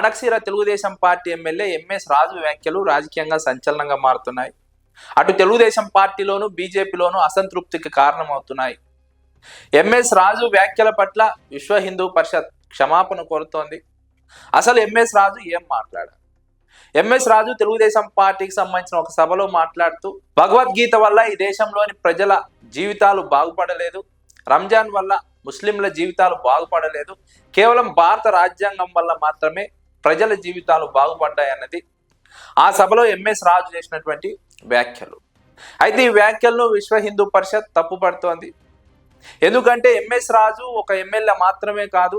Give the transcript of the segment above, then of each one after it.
అడక్సీర Telugu Desam party MLA MS Raju వ్యాఖ్యలు రాజకీయంగా సంచలనంగా మారుతున్నాయి. అటు తెలుగుదేశం పార్టీలోను బీజేపీలోను అసంతృప్తికి కారణమవుతున్నాయి. ఎంఎస్ రాజు వ్యాఖ్యల పట్ల విశ్వ హిందూ పరిషత్ క్షమాపణ కోరుతోంది. అసలు ఎంఎస్ రాజు ఏం మాట్లాడారు? ఎంఎస్ రాజు తెలుగుదేశం పార్టీకి సంబంధించిన ఒక సభలో మాట్లాడుతూ భగవద్గీత వల్ల ఈ దేశంలోని ప్రజల జీవితాలు బాగుపడలేదు. రంజాన్ వల్ల ముస్లింల జీవితాలు బాగుపడలేదు. కేవలం భారత రాజ్యాంగం వల్ల మాత్రమే ప్రజల జీవితాలు బాగుపడ్డాయన్నది ఆ సభలో ఎంఎస్ రాజు చేసినటువంటి వ్యాఖ్యలు. అయితే ఈ వ్యాఖ్యలను విశ్వ హిందూ పరిషత్ తప్పుపడుతోంది ఎందుకంటే ఎంఎస్ రాజు ఒక ఎమ్మెల్యే మాత్రమే కాదు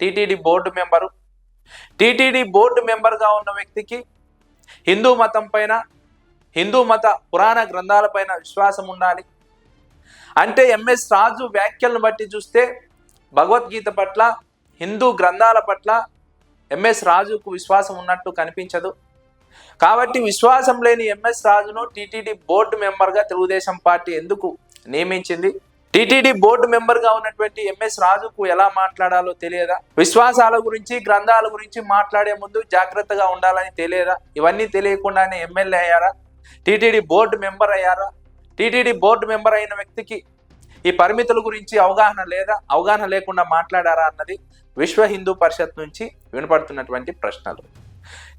TTD board member. TTD board మెంబర్గా ఉన్న వ్యక్తికి హిందూ మతం పైన హిందూ మత పురాణ గ్రంథాలపైన విశ్వాసం ఉండాలి. అంటే ఎంఎస్ రాజు వ్యాఖ్యలను బట్టి చూస్తే భగవద్గీత పట్ల హిందూ గ్రంథాల పట్ల ఎంఎస్ రాజుకు విశ్వాసం ఉన్నట్టు కనిపించదు. కాబట్టి విశ్వాసం లేని ఎంఎస్ రాజును టీటీడీ బోర్డు మెంబర్గా తెలుగుదేశం పార్టీ ఎందుకు నియమించింది? టీటీడీ బోర్డు మెంబర్గా ఉన్నటువంటి ఎంఎస్ రాజుకు ఎలా మాట్లాడాలో తెలియదా? విశ్వాసాల గురించి గ్రంథాల గురించి మాట్లాడే ముందు జాగ్రత్తగా ఉండాలని తెలియదా? ఇవన్నీ తెలియకుండానే ఎమ్మెల్యే అయ్యారా? టీటీడీ బోర్డు మెంబర్ అయ్యారా? టీటీడీ బోర్డు మెంబర్ అయిన వ్యక్తికి ఈ పరిమితుల గురించి అవగాహన లేదా అవగాహన లేకుండా మాట్లాడారా అన్నది విశ్వ హిందూ పరిషత్ నుంచి వినపడుతున్నటువంటి ప్రశ్నలు.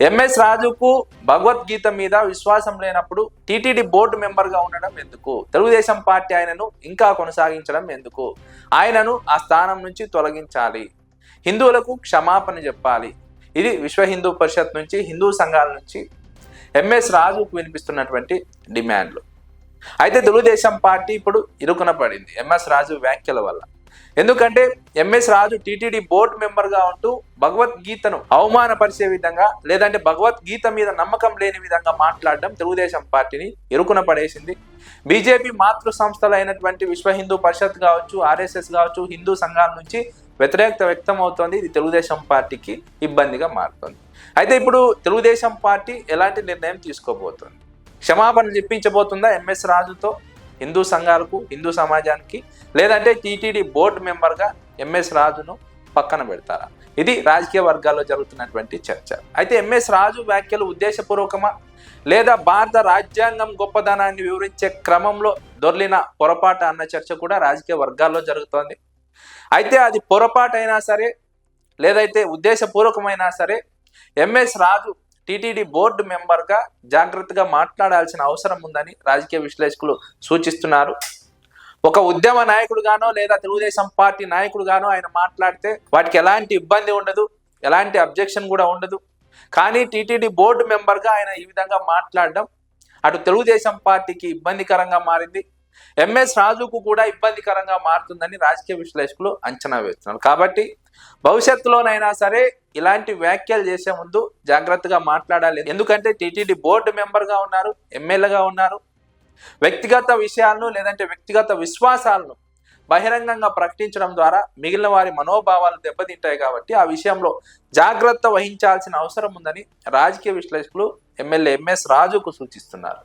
ఎంఎస్ రాజుకు భగవద్గీత మీద విశ్వాసం లేనప్పుడు టీటీడీ బోర్డు మెంబర్గా ఉండడం ఎందుకు? తెలుగుదేశం పార్టీ ఆయనను ఇంకా కొనసాగించడం ఎందుకు? ఆయనను ఆ స్థానం నుంచి తొలగించాలి. హిందువులకు క్షమాపణ చెప్పాలి. ఇది విశ్వ హిందూ పరిషత్ నుంచి హిందూ సంఘాల నుంచి ఎంఎస్ రాజుకు వినిపిస్తున్నటువంటి డిమాండ్లు. అయితే తెలుగుదేశం పార్టీ ఇప్పుడు ఇరుకున పడింది. ఎంఎస్ రాజు వ్యాఖ్యల వల్ల. ఎందుకంటే ఎంఎస్ రాజు టీటీడీ బోర్డు మెంబర్గా ఉంటూ భగవద్గీతను అవమానపరిచే విధంగా లేదంటే భగవద్గీత మీద నమ్మకం లేని విధంగా మాట్లాడడం తెలుగుదేశం పార్టీని ఇరుకున పడేసింది. బీజేపీ మాతృ సంస్థలు అయినటువంటి విశ్వ హిందూ పరిషత్ కావచ్చు ఆర్ఎస్ఎస్ కావచ్చు హిందూ సంఘాల నుంచి వ్యతిరేకత వ్యక్తం అవుతోంది. ఇది తెలుగుదేశం పార్టీకి ఇబ్బందిగా మారుతుంది. అయితే ఇప్పుడు తెలుగుదేశం పార్టీ ఎలాంటి నిర్ణయం తీసుకోబోతోంది? క్షమాపణ చెప్పించబోతుందా ఎంఎస్ రాజుతో? హిందూ సంఘాలకు హిందూ సమాజానికి? లేదంటే టీటీడీ బోర్డు మెంబర్గా ఎంఎస్ రాజును పక్కన పెడతారా? ఇది రాజకీయ వర్గాల్లో జరుగుతున్నటువంటి చర్చ. అయితే ఎంఎస్ రాజు వ్యాఖ్యలు ఉద్దేశపూర్వకమా? లేదా భారత రాజ్యాంగం గొప్పదనాన్ని వివరించే క్రమంలో దొర్లిన పొరపాటు అన్న చర్చ కూడా రాజకీయ వర్గాల్లో జరుగుతోంది. అయితే అది పొరపాటు అయినా సరే లేదైతే ఉద్దేశపూర్వకమైనా సరే ఎంఎస్ రాజు టీటీడీ బోర్డు మెంబర్గా జాగ్రత్తగా మాట్లాడాల్సిన అవసరం ఉందని రాజకీయ విశ్లేషకులు సూచిస్తున్నారు. ఒక ఉద్యమ నాయకుడుగానో లేదా తెలుగుదేశం పార్టీ నాయకుడుగానో ఆయన మాట్లాడితే వాటికి ఎలాంటి ఇబ్బంది ఉండదు ఎలాంటి అబ్జెక్షన్ కూడా ఉండదు. కానీ టీటీడీ బోర్డు మెంబర్గా ఆయన ఈ విధంగా మాట్లాడడం అటు తెలుగుదేశం పార్టీకి ఇబ్బందికరంగా మారింది ఎంఎస్ రాజుకు కూడా ఇబ్బందికరంగా మారుతుందని రాజకీయ విశ్లేషకులు అంచనా వేస్తున్నారు. కాబట్టి భవిష్యత్తులోనైనా సరే ఇలాంటి వ్యాఖ్యలు చేసే ముందు జాగ్రత్తగా మాట్లాడాలి. ఎందుకంటే టీటీడీ బోర్డు మెంబర్గా ఉన్నారు ఎమ్మెల్యేగా ఉన్నారు. వ్యక్తిగత విషయాలను లేదంటే వ్యక్తిగత విశ్వాసాలను బహిరంగంగా ప్రకటించడం ద్వారా మిగిలిన వారి మనోభావాలు దెబ్బతింటాయి కాబట్టి ఆ విషయంలో జాగ్రత్త వహించాల్సిన అవసరం ఉందని రాజకీయ విశ్లేషకులు ఎమ్మెల్యే ఎంఎస్ రాజుకు సూచిస్తున్నారు.